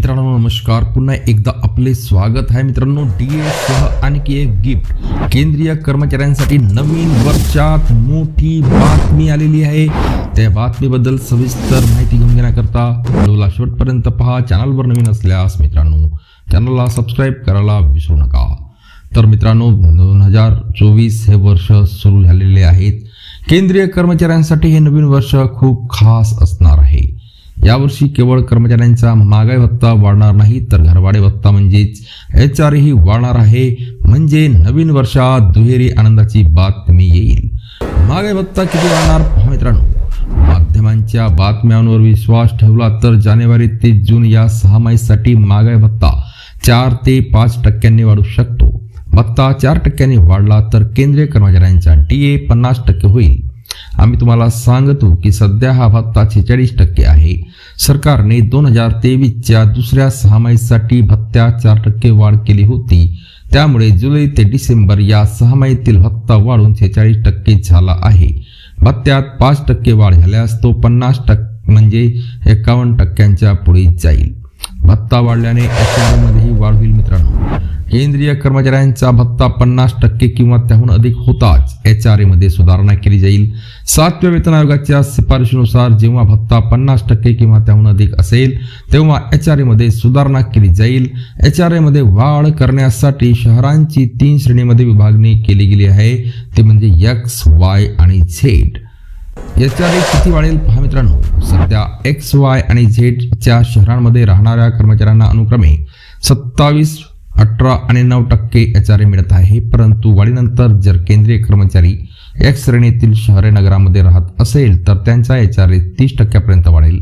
मित्रांनो नमस्कार. पुन्हा एकदा आपले स्वागत आहे मित्रांनो. डी सह आणखी एक गिफ्ट केंद्रीय कर्मचाऱ्यांसाठी नवीन वर्षात मोठी बातमी आलेली आहे. त्या बातमीबद्दल सविस्तर माहिती घेऊन घेण्याकरता व्हिडिओला शेवटपर्यंत पहा. चॅनलवर नवीन असल्यास मित्रांनो चॅनलला सबस्क्राईब करायला विसरू नका. तर मित्रांनो दोन हजार चोवीस हे वर्ष सुरू झालेले आहेत. केंद्रीय कर्मचाऱ्यांसाठी हे नवीन वर्ष खूप खास असणार आहे. यावर्षी केवळ कर्मचाऱ्यांचा महागाई भत्ता वाढणार नाही तर घरभाडे भत्ता म्हणजेच एच आर ही वाढणार आहे. म्हणजे नवीन वर्षात दुहेरी आनंदाची बातमी येईल. महागाई भत्ता किती वाढणार? पहा मित्रांनो. माध्यमांच्या बातम्यांवर विश्वास ठेवला तर जानेवारी ते जून या सहामाहीसाठी महागाई भत्ता चार ते पाच टक्क्यांनी वाढू शकतो. भत्ता चार टक्क्यांनी वाढला तर केंद्रीय कर्मचाऱ्यांचा डी ए पन्नास टक्के होईल. आम्ही तुम्हाला सांगतो की सध्या हा भत्ता छेचाळीस टक्के आहे. सरकारने दोन हजार तेवीसच्या दुसऱ्या सहामाहीसाठी भत्त्यात चार टक्के वाढ केली होती. त्यामुळे जुलै ते डिसेंबर या सहामाहीतील भत्ता वाढून छेचाळीस टक्के झाला आहे. भत्त्यात पाच टक्के वाढ झाल्यास तो पन्नास टक्के म्हणजे एकावन्न टक्क्यांच्या पुढे जाईल. भत्ता वाढल्याने एच वाढ होईल मित्रांनो. केंद्रीय कर्मचाऱ्यांचा भत्ता पन्नास टक्के किंवा त्याहून अधिक होताच. एच आरमध्ये सुधारणा केली जाईल. सातव्या वेतन आयोगाच्या शिफारशीनुसार जेव्हा भत्ता पन्नास टक्के किंवा त्याहून अधिक असेल तेव्हा एच आरमध्ये सुधारणा केली जाईल. एच आरमध्ये वाढ करण्यासाठी शहरांची तीन श्रेणीमध्ये विभागणी केली गेली आहे. ते म्हणजे एक्स वाय आणि झेड. याच्याआधी किती वाढेल पहा मित्रांनो. सध्या एक्स वाय आणि झेडच्या शहरांमध्ये राहणाऱ्या कर्मचाऱ्यांना अनुक्रमे सत्तावीस अठरा आणि नऊ टक्के एच आर ए मिळत आहे. परंतु वाढीनंतर जर केंद्रीय कर्मचारी एक्स श्रेणीतील शहरे नगरामध्ये राहत असेल तर त्यांचा एच आर ए तीस टक्क्यापर्यंत वाढेल.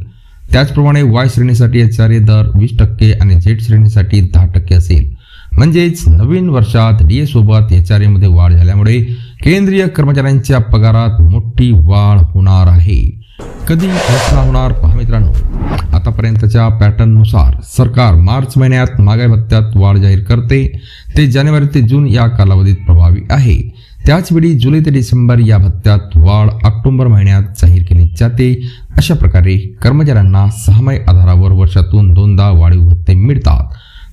त्याचप्रमाणे वाय श्रेणीसाठी एच आर ए दर वीस टक्के आणि झेड श्रेणीसाठी दहा टक्के असेल. म्हणजेच नवीन वर्षात डी एसोबत सोबत एच आर एमध्ये वाढ झाल्यामुळे केंद्रीय कर्मचाऱ्यांच्या पगारात मोठी वाढ होणार आहे. कधी घोषणा होणार पहा मित्रांनो. आतापर्यंतच्या पॅटर्ननुसार सरकार मार्च महिन्यात महागाई भत्त्यात वाढ जाहीर करते. ते जानेवारी ते जून या कालावधीत प्रभावी आहे. त्याचवेळी जुलै ते डिसेंबर या भत्त्यात वाढ ऑक्टोबर महिन्यात जाहीर केली जाते. अशा प्रकारे कर्मचाऱ्यांना सहामाही आधारावर वर्षातून दोनदा वाढीव भत्ते मिळतात.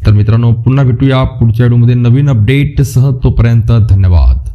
तर मित्रांनो पुन्हा भेटूया पुढच्या व्हिडिओमध्ये नवीन अपडेटसह तोपर्यंत धन्यवाद.